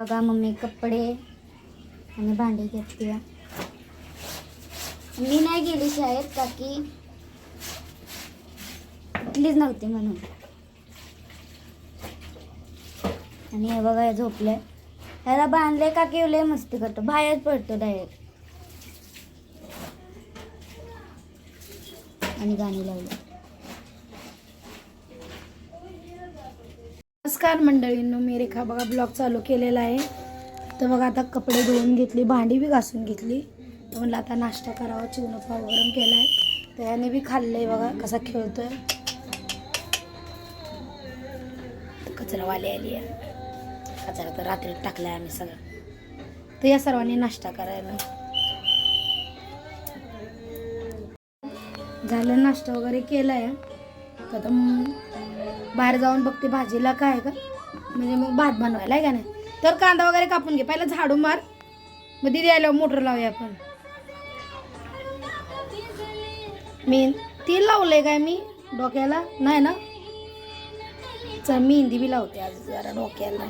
बघा मम्मी कपडे आणि भांडी घेतली मी नाही गेली शाळेत का की उठलीच नव्हती म्हणून. आणि हे बघा झोपले ह्याला बांधले का की लय मस्ती करतो बाहेर पडतो डायरेक्ट आणि गाणी लावली. नमस्कार मंडळींनो मी रेखा बघा ब्लॉग चालू केलेला आहे. तर बघा आता कपडे धुवून घेतली भांडी बी घासून घेतली. तर म्हटलं आता नाश्ता करावा चिवणपाव गरम केला आहे तर याने बी खाल्लं आहे बघा कसा खेळतोय. कचरावाली आली आहे. कचरा तर रात्री टाकलाय आम्ही सगळं. तर या सर्वांनी नाश्ता करायला. झालं नाश्ता वगैरे केलाय. तर आता बाहेर जाऊन बघते भाजीला काय का? म्हणजे मग भात बनवायला आहे का नाही? तर कांदा वगैरे कापून घे. पहिला झाडू मार. मग दिदी आल्यावर मोटर लावूया आपण. मी तेल लावलंय काय मी? डोक्याला? नाही ना? चल मेहंदी बी लावते आज जरा डोक्याला.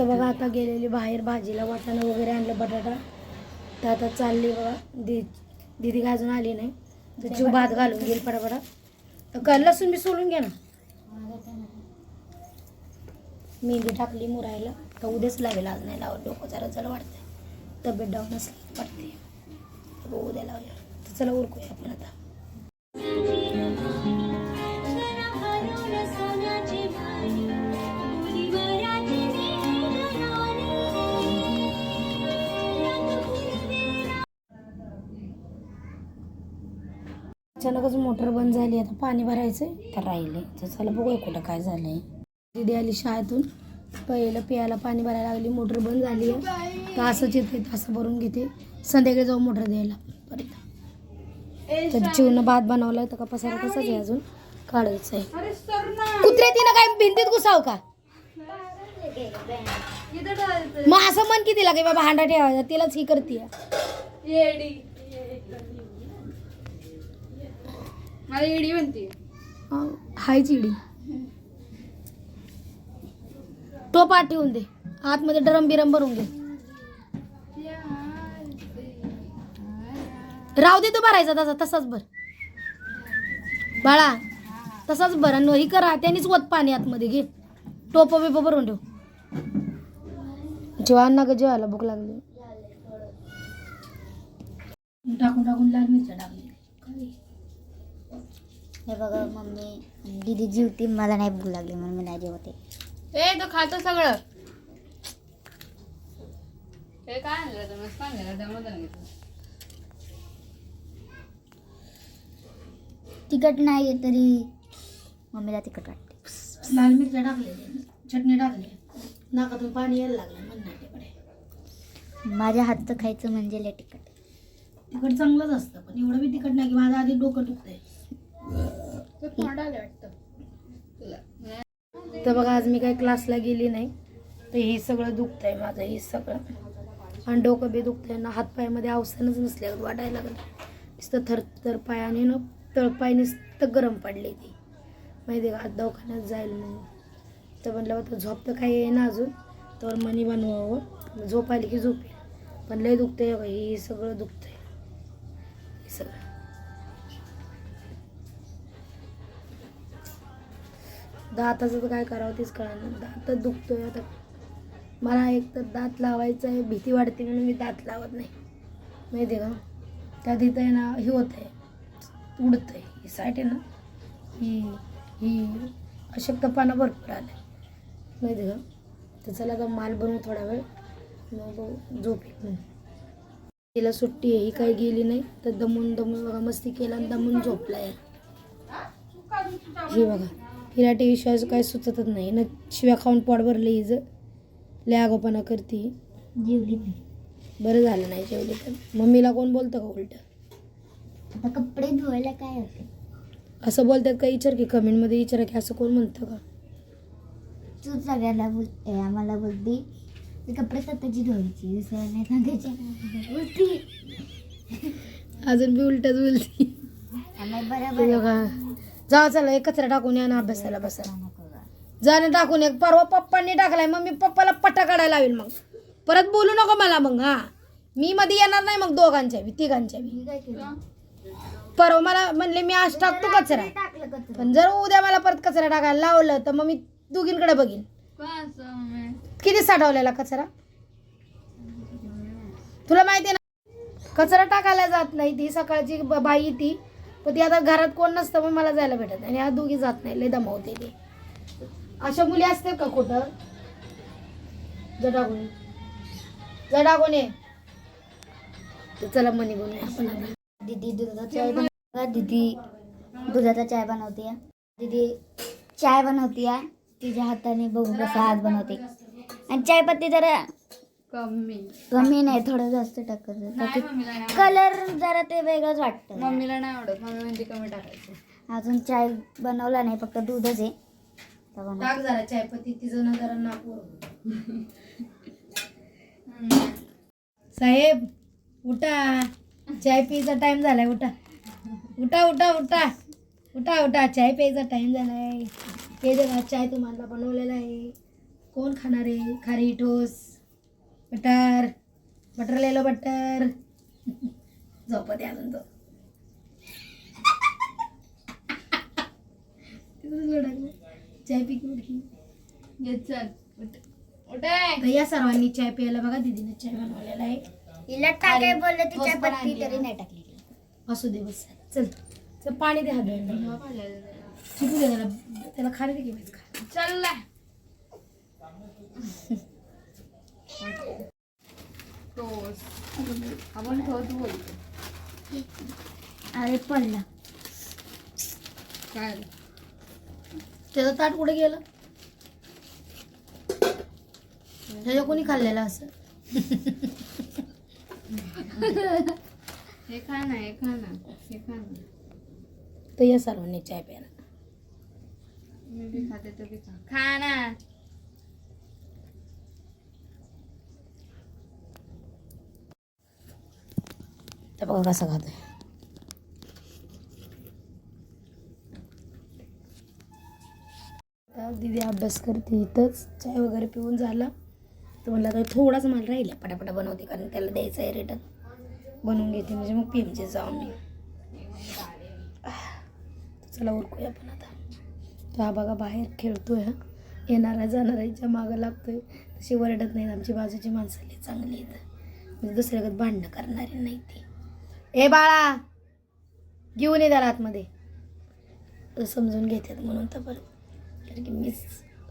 तर बघा आता गेलेली बाहेर भाजीला वाटाणा वगैरे आणलं बटाटा. तर आता चालली बघा दि दिदी काय अजून आली नाही. तर जीव भात घालून घेईल पटापटा तर का लसूण बी सोलून घ्या ना. मेहंदी टाकली मुरायला. तर उद्याच लावेल आज नाही लावत. डोकं जरा जरा वाटतंय तब्येत डाऊन असली वाटते. उद्या लावल्या तर चला उरकूया आपण आता. अचानकच मोटर बंद झाली आता पाणी भरायचं तर राहिले. तर चला बघूया कुठं काय झालंय. दिदी आली शाळेतून. पहिलं पियाला पाणी भरायला लागली मोटर बंद झाली आहे. तर असंच येते असं भरून घेते. संध्याकाळी जाऊन मोटर द्यायला. परत तर चिवनं भात बनवलाय तर का पसारा तसाच आहे अजून? काढायचं आहे. कुत्रे तिनं काय भिंतीत घुसाव का? मग असं म्हण की तिला की बाबा हांडा ठेवायचा तिलाच ही करते मला इडी म्हणते. हाय चिडी टोप आत ठेवून दे. आतमध्ये डरम बिरम भरून घे. राहू दे तो भरायचा तसा तसाच भर. बाळा तसाच भर आणि ही करा त्यांनीच वत पाणी आतमध्ये घे. टोप बिप भरून ठेव. जेवण ना ग जेवायला भूक लागली. टाकून टाकून टाकली हे बघा मम्मी दीदी जीवती मला नाही भूक लागली म्हणून मी नाही जेवते. ए तो खातो सगळं. हे काय आणलं घेतलं तिखट नाही तरी मम्मीला तिखट वाटते. लाल मिरच्या टाकलेल्या चटणी टाकली नाकातून पाणी यायला लागलं म्हणण्याकडे माझ्या हातचं खायचं म्हणजे लय तिखट. तिखट चांगलंच असतं पण एवढं बी तिखट नाही की माझं आधी डोकं दुखतंय ते तोंडाला वाटतं तुला तर बघा आज मी काही क्लासला गेली नाही. तर हे सगळं दुखतंय माझं हे सगळं. आणि डोकं बी आहे ना हातपायामध्ये अवसानच नसल्या वाटायला लागलं. नुसतं थर थर पायाने ना तळपाय नुसतं गरम पडले ती. माहिती आहे का? आज दवाखान्यात जाईल म्हणून. तर म्हटलं होतं झोप तर काही आहे ना अजून. तर मनी बनवावं. झोप आली की झोप पण लय दुखतंय बाई हे सगळं दुखतंय. हे सगळं. दाताचं तर काय करावं तेच कळणार दातच दुखतोय आता. मला एक तर दात लावायचं आहे भीती वाटते म्हणून मी दात लावत नाही. माहिती आहे का? त्यात इथं आहे ना हे होत आहे उडत आहे ही साईट आहे ना ही ही अशक्तपणा भरपूर आलं आहे माहिती आहे का? तर चला आता माल बनवू थोडा वेळ. मग झोप येईल. तिला सुट्टी आहे ही काही गेली नाही. तर दमून दमून बघा मस्ती केला आणि दमून झोपला आहे हे बघा. हिला टी व्ही शिवाय काय सुचतच नाही. ना शिव्या खाऊन पोट भरलं हिचं. लय आगोपणा करते. जेवली मी बरं झालं नाही जेवली तर मम्मीला कोण बोलतं का उलट? आता कपडे धुवायला काय होते असं बोलतात का विचार की कमेंटमध्ये विचारा की असं कोण म्हणतं का? तू सगळ्याला बोलते आम्हाला बोलते ते कपडे स्वतःची धुवायची सांगायचे. बोलती अजून बी उलटच बोलती. आणि बरोबर बघा. जा चला एक कचरा टाकून या ना अभ्यासाला बसा. जाणं टाकून एक परवा पप्पांनी टाकलाय मग मी पप्पाला पट्टा काढायला लावेल मग. परत बोलू नको मला मग हा. मी मध्ये येणार नाही मग दोघांच्या बी तिघांच्या बी. परवा मला म्हणले मी आज टाकतो कचरा. पण जर उद्या मला परत कचरा टाकायला लावलं तर मग मी दोघींकडे बघीन. किती साठवलेला कचरा? तुला माहिती आहे ना कचरा टाकायला जात नाही ती सकाळची ब- बाई ती. पण ती आता घरात कोण नसतं मग मला जायला भेटत नाही. आणि आज दोघी जात नाही. लय दमावते ते. अशा मुली असतात का कुठं? जडागुणे. जडागुणे. तर चला मनी गुणे आपण आता. दीदी दुधाचा चाय बनवते दीदी दुधाचा चाय बनवते. दीदी चाय बनवते. तिच्या हाताने बघू कसा हात बनवते. आणि चायपत्ती जरा कमी. कमी नाही थोडं जास्त टाकायचं नाही मम्मीला नाही आवडत. कलर जरा ते वेगळंच वाटतं. मम्मीला नाही आवडत. मम्मी म्हणते कमी टाकायचं. अजून चाय बनवला नाही फक्त दूधच आहे. तर बनव. टाक जरा चायपत्ती तिचं ना जरा साहेब उठा. चाय प्यायचा टाइम झालाय उठा. उठा उठा उठा. उठा उठा. चाय प्यायचा टाइम झालाय. हे जरा चाय तुम्हाला बनवलेला आहे कोण खाणार आहे? खारी ठोस. बटर बटर लिहिलं बटर. झोपत आहे अजून तो. चाय पी की ये चल उठ. उठे. तर या सर्वांनी चाय प्यायला बघा दीदीने चाय बनवलेला आहे. टाकाय बोलले ती चाय पत्ती तरी. नाही टाकली असू दे बस. चल चल पाणी दे चिकू दे त्याला? त्याला खाली दे की मीच खा चल आपण ठोस बोलतो अरे पडला. काय त्याचं ताट कुठे गेलं? त्याच्या कोणी खाल्लेलं असं? हे खा ना हे खा ना हे खा ना. तर या सर्वांनी चाय प्यायला. मी बी खाते तर बी खा. खा ना. तर बघा कसं खातोय? आता दीदी अभ्यास करते इथंच चाय वगैरे पिऊन झाला. तर म्हणलं आता थोडाच माल राहिला पटापटा बनवते कारण त्याला द्यायचं आहे रिटर्न बनवून घेते म्हणजे मग पी एमचे जाऊ मी. चला उरकूया आपण आता. तो हा बघा बाहेर खेळतोय हा. येणारा जाणाऱ्यांच्या मागं लागतोय. तशी वरडत नाहीत आमची बाजूची माणसं चांगली आहेत. म्हणजे दुसऱ्याकडे भांडणं करणारी नाही ती. ए बाळा घेऊन ये त्याला आतमध्ये. समजून घेतात म्हणून तर बरं कारण की मीच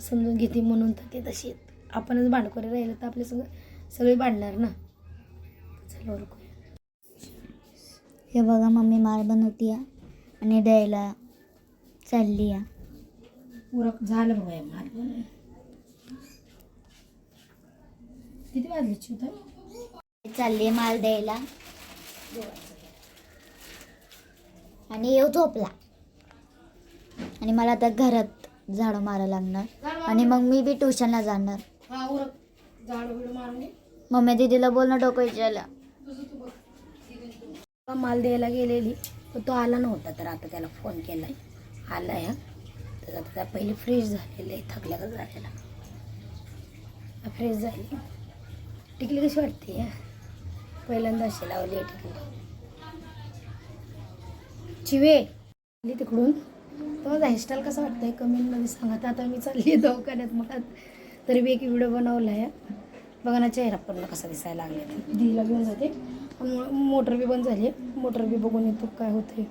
समजून घेते म्हणून तर ते तशी आहेत. आपणच भांडखोरे राहिलं तर आपले सगळं सगळे भांडणार ना. चला हे बघा मम्मी मार बनवती आणि द्यायला चालली आहे उरक झालं बघा मार बनवून. किती वाजले चालली आहे माल द्यायला आणि येऊ झोपला. आणि मला आता घरात झाडू मारायला लागणार. आणि मग मी बी ट्युशनला जाणार. मम्मी दीदीला बोलणं डोकं विचारलं माल द्यायला गेलेली. पण तो आला नव्हता तर आता त्याला फोन केलाय. आलाय हा तर आता त्या पहिली फ्रेश झालेली आहे थकल्या का झालेला फ्रेश झाली. टिकली कशी वाटते? पहिल्यांदा अशी लावली आहे टिकली. चिवे. आली तिकडून. तर माझा हेअरस्टाईल कसा वाटतंय? कमेंटमध्ये सांगा. तर आता मी चालली आहे दवाखान्यात. मला तरी मी एक व्हिडिओ बनवला आहे बघा ना चेहरा पूर्ण कसा दिसायला लागला दिला घेऊन जाते. मोटर बी बंद झाली आहे मोटर बी बघून येतो काय होते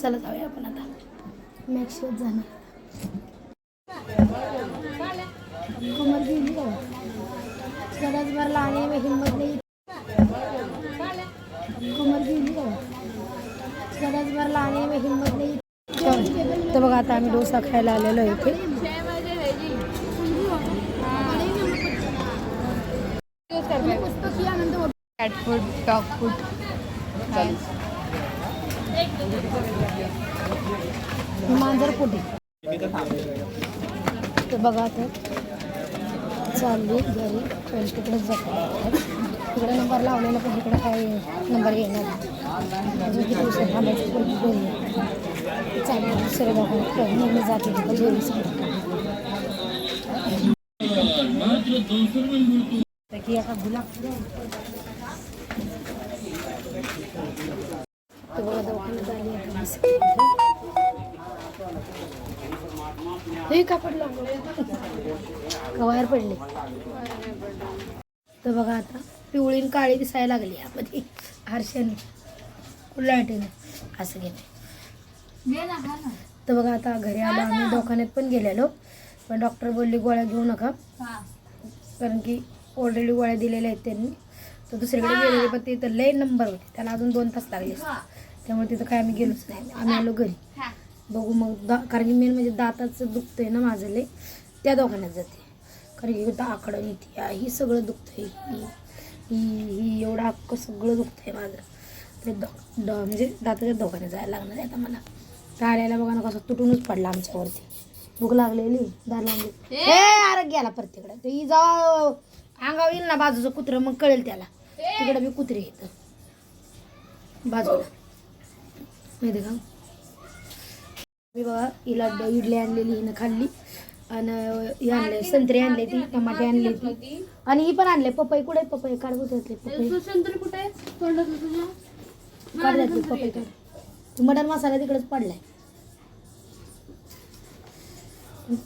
चला जाऊया आपण आता. मॅक्सवर जाणार. कमर गेली का गरज भरला आणि हिंमत नाही. गरज भरला आणि मी हिंमत नाही तर बघा आता आम्ही डोसा खायला आलेलो इथे. कॅट फूड डॉग फूड मांजर पोटी. तर बघा आता चालली घरी. पण तिकडेच जातो. तिकडे नंबर लावलेला पण तिकडे काय नंबर येणार. अजून किती दिवसात थांबायचं पोरगी चालेल दुसऱ्या दवाखान्यात जाते की आता गुलाब बघा दवाखान्यात आली हे का पडलं? कवायर पडले? तर बघा आता. पिवळी काळी दिसायला लागली. यामध्ये आरशाने लाईटीने असं गेलं तर बघा आता घरी आलो आम्ही दवाखान्यात पण गेलेलो. पण डॉक्टर बोलले गोळ्या घेऊ नका. कारण की ऑलरेडी गोळ्या दिलेल्या आहेत त्यांनी. तर दुसरीकडे गेलेले पण तिथं लय नंबर होते. त्याला अजून दोन तास लागले त्यामुळे तिथं काय आम्ही गेलोच नाही. आम्ही आलो घरी. बघू मग दा कारण की मेन म्हणजे दाताचं दुखतंय ना माझं लय. त्या दवाखान्यात जाते. कारण की इथे आहे, ही सगळं दुखतंय. ही ही एवढं अख्खं सगळं दुखतंय माझं. ते द द म्हणजे दाताच्या दवाखान्यात जायला लागणार आहे आता मला. आल्याला बघा ना कसं तुटूनच पडला आमच्यावरती. भूक लागलेली दार लागली हे अरे गेला प्रत्येकडे ते ही जाऊ अंगावर येईल ना बाजूचं कुत्रं मग कळेल त्याला. तिकडे मी कुत्रे येतं बाजूला. माहिती का? मी बघा हिला ड- इडली आणलेली हिनं खाल्ली. आणि हे आणले संत्री आणले ती टमाटे आणले ती. आणि ही पण आणले पपई कुठे पपई? काढ कुठे पपई. संत्री कुठे आहे तोंडात तुझ्या काढ त्यातली पपई काढ. ती मटन मसाला तिकडेच पडलाय.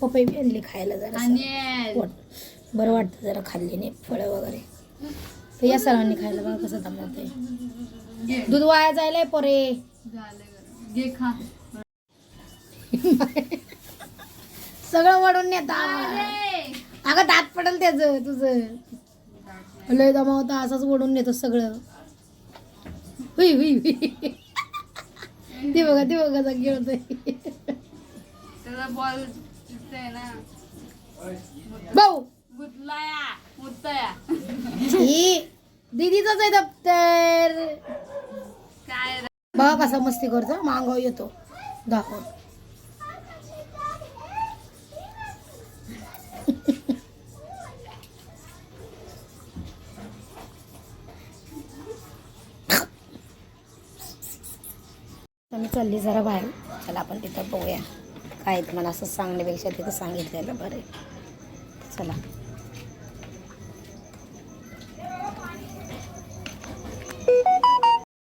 पपई बी आणली खायला जरा आणि पोट बरं वाटतं जरा खाल्ली नाही फळं वगैरे. तर या सर्वांनी खायला बघा कसं दमवतंय. घे दूध वाया जायलाय पोरे. झालं गं. घे खा. सगळं वडून नेता अगं दात पडल त्याच तुझं. लय दमावता असाच ओढून नेतो सगळं. हुई हुई हुई. ते बघा ते बघा कसा खेळतोय बॉल ना. भाऊ दीदीचाच आहे दप्तर. काय? बघा कसा मस्ती करतो मांगाव येतो. दाखव. मी चालली जरा बाहेर. चला आपण तिथं बघूया. काय ते मला असं सांगण्यापेक्षा तिथं सांगितलेलं बरं आहे. चला.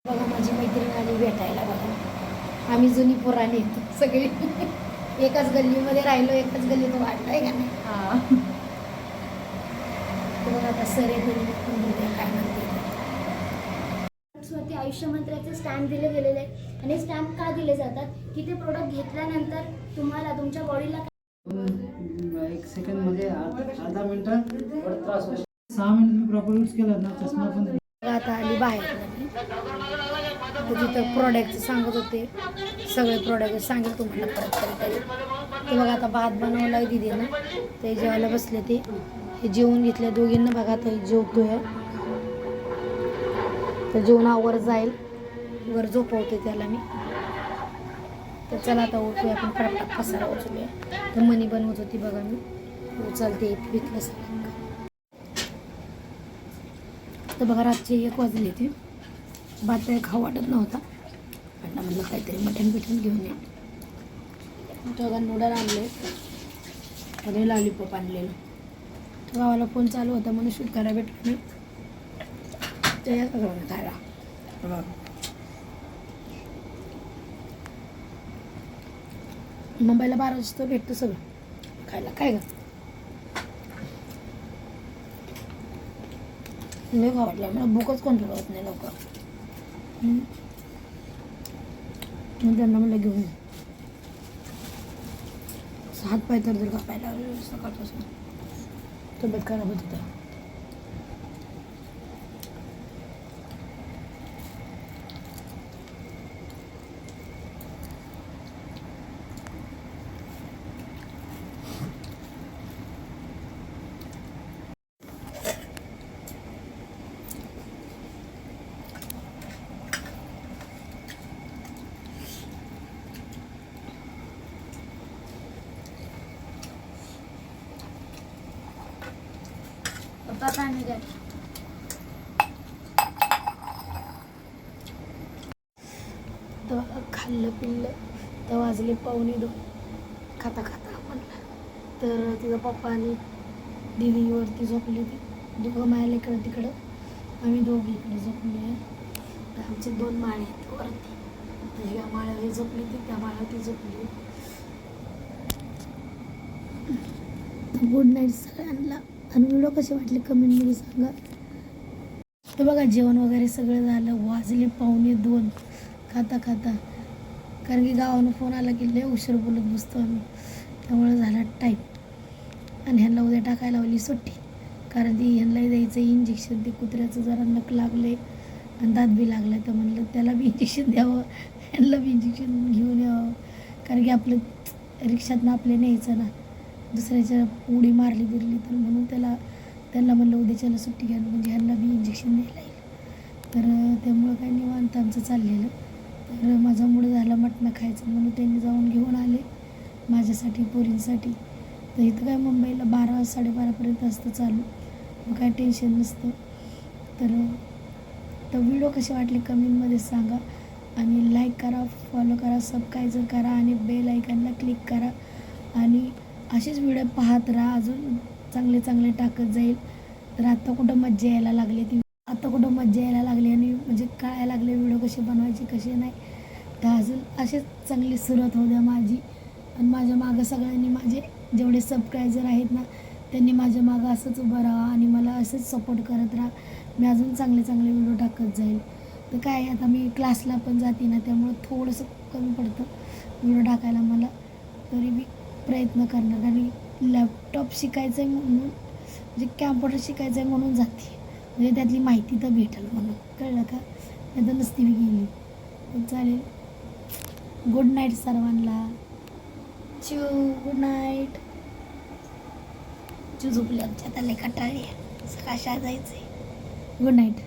बघा माझी मैत्रीण आली भेटायला बघा. आम्ही जुनी पुराणी सगळी. एकाच गल्लीमध्ये राहिलो एकाच गल्लीत वाढलोय का नाही? हा. बघा आता सर येते काय आयुष्य मंत्राचे स्टॅम्प दिले गेलेले आहेत. आणि स्टॅम्प का दिले जातात? की ते प्रोडक्ट घेतल्यानंतर तुम्हाला तुमच्या बॉडीला एक सेकंडमध्ये अर्ध- मिनिटं त्रास सहा मिनिट तुम्ही प्रॉपर यूज केला ना चष्मा पण बघा आता आली बाहेर. मी. तिथं प्रोडक्ट सांगत होते सगळे प्रोडक्ट सांगेल तुम्हाला परत कधीतरी ते बघा आता भात बनवला आहे दिदी ना ते जेवायला बसले ते. हे जेवून घेतले दोघींना. बघा ते जेवतोय. तर जेवणावर जाईल. वर झोपवते त्याला मी. तर चला आता उठूया आपण पटापट पसारा उचलूया तर मनी बनवत होती बघा मी. उचलते विकलं सगळं. तर बघा रातचे एक वाजले ते. भात खाऊ वाटत नव्हता. म्हणलं काहीतरी मटण बिटन घेऊन ये नूडल आणले. आणि लॉलीपॉप आणलेलं. तर गावाला फोन चालू होता म्हणून शूट करायला भेटलं नाही ते या सगळं खायला. मुंबईला बारा वाजता भेटतं सगळं खायला काय ग लय वाटलं मला भूकच कंट्रोल होत नाही लवकर त्यांना म्हणलं घेऊन हात पाय तर जर कापायला सकाळपासून तब्येत खराब होत होतं खाल्लं पिल्लं तर वाजले पाहुणे दोन. खाता खाता म्हणलं तर तिचा पप्पा आणि दिदीवरती झोपली होती. दोघं मायाला इकडं तिकडं. आम्ही दोघी इकडे झोपले आहे. तर आमचे दोन माळे आहेत वरती. तर ह्या माळ्यावर झोपली होती त्या माळ्यावरती झोपली. गुड नाईट सगळ्यांना. आणि व्हिडिओ कसे वाटले कमेंटमध्ये सांगा. तर बघा जेवण वगैरे सगळं झालं. वाजले पाहुणे दोन. खाता खाता. कारण की गावानं फोन आला की लय उशीर बोलत बसतो आम्ही. त्यामुळं झाला टाईम आणि ह्यांना उद्या टाकायला लावली सुट्टी. कारण ती ह्यांनाही द्यायचं इंजेक्शन ते कुत्र्याचं जरा नक लागले आणि दात बी लागलं तर म्हणलं त्याला बी इंजेक्शन द्यावं. ह्यांना बी इंजेक्शन घेऊन यावं. कारण की आपलं रिक्षातनं आपले न्यायचं ना. दुसऱ्याच्या उडी मारली बिरली तर म्हणून त्याला त्यांना म्हणलं उद्याच्याला सुट्टी घ्या. म्हणजे ह्यांना बी इंजेक्शन द्यायला येईल. तर त्यामुळं काही निवांत आमचं चाललेलं. तर माझा मूड झाला मटणं खायचं म्हणून त्यांनी जाऊन घेऊन आले माझ्यासाठी पोरींसाठी. तर इथं काय मुंबईला बारा साडेबारापर्यंत असतं चालू. मग काय टेन्शन नसतं. तर तर व्हिडिओ कसे वाटले कमेंटमध्ये सांगा. आणि लाईक करा फॉलो करा सबस्क्राईब करा आणि बेल आयकनला क्लिक करा. आणि असेच व्हिडिओ पाहत राहा. अजून चांगले चांगले टाकत जाईल. तर आत्ता कुठं मज्जा यायला लागली ती. आत्ता कुठं मज्जा यायला लागली आणि म्हणजे कळायला लागले व्हिडिओ कसे बनवायचे कसे नाही. तर अजून असेच चांगली सुरुवात होऊ द्या माझी. आणि माझ्या मागं सगळ्यांनी माझे जेवढे सबस्क्रायबर आहेत ना त्यांनी माझ्या मागं असंच उभं राहा आणि मला असंच सपोर्ट करत राहा. मी अजून चांगले चांगले व्हिडिओ टाकत जाईल. तर काय आता मी क्लासला पण जाते ना त्यामुळं थोडंसं कमी पडतं व्हिडिओ टाकायला मला. तरी मी प्रयत्न करणार आणि लॅपटॉप शिकायचं आहे म्हणून म्हणजे कॅम्प्युटर शिकायचं आहे म्हणून जाते. म्हणजे त्यातली माहिती तर भेटेल म्हणून कळलं का? नाही तर नसती मी गेली. चालेल. गुड नाईट सर्वांना. चू गुड नाईट चू झोपली आमच्या त्याला कंटाळली आहे. सकाळ शाळा जायचं आहे गुड नाईट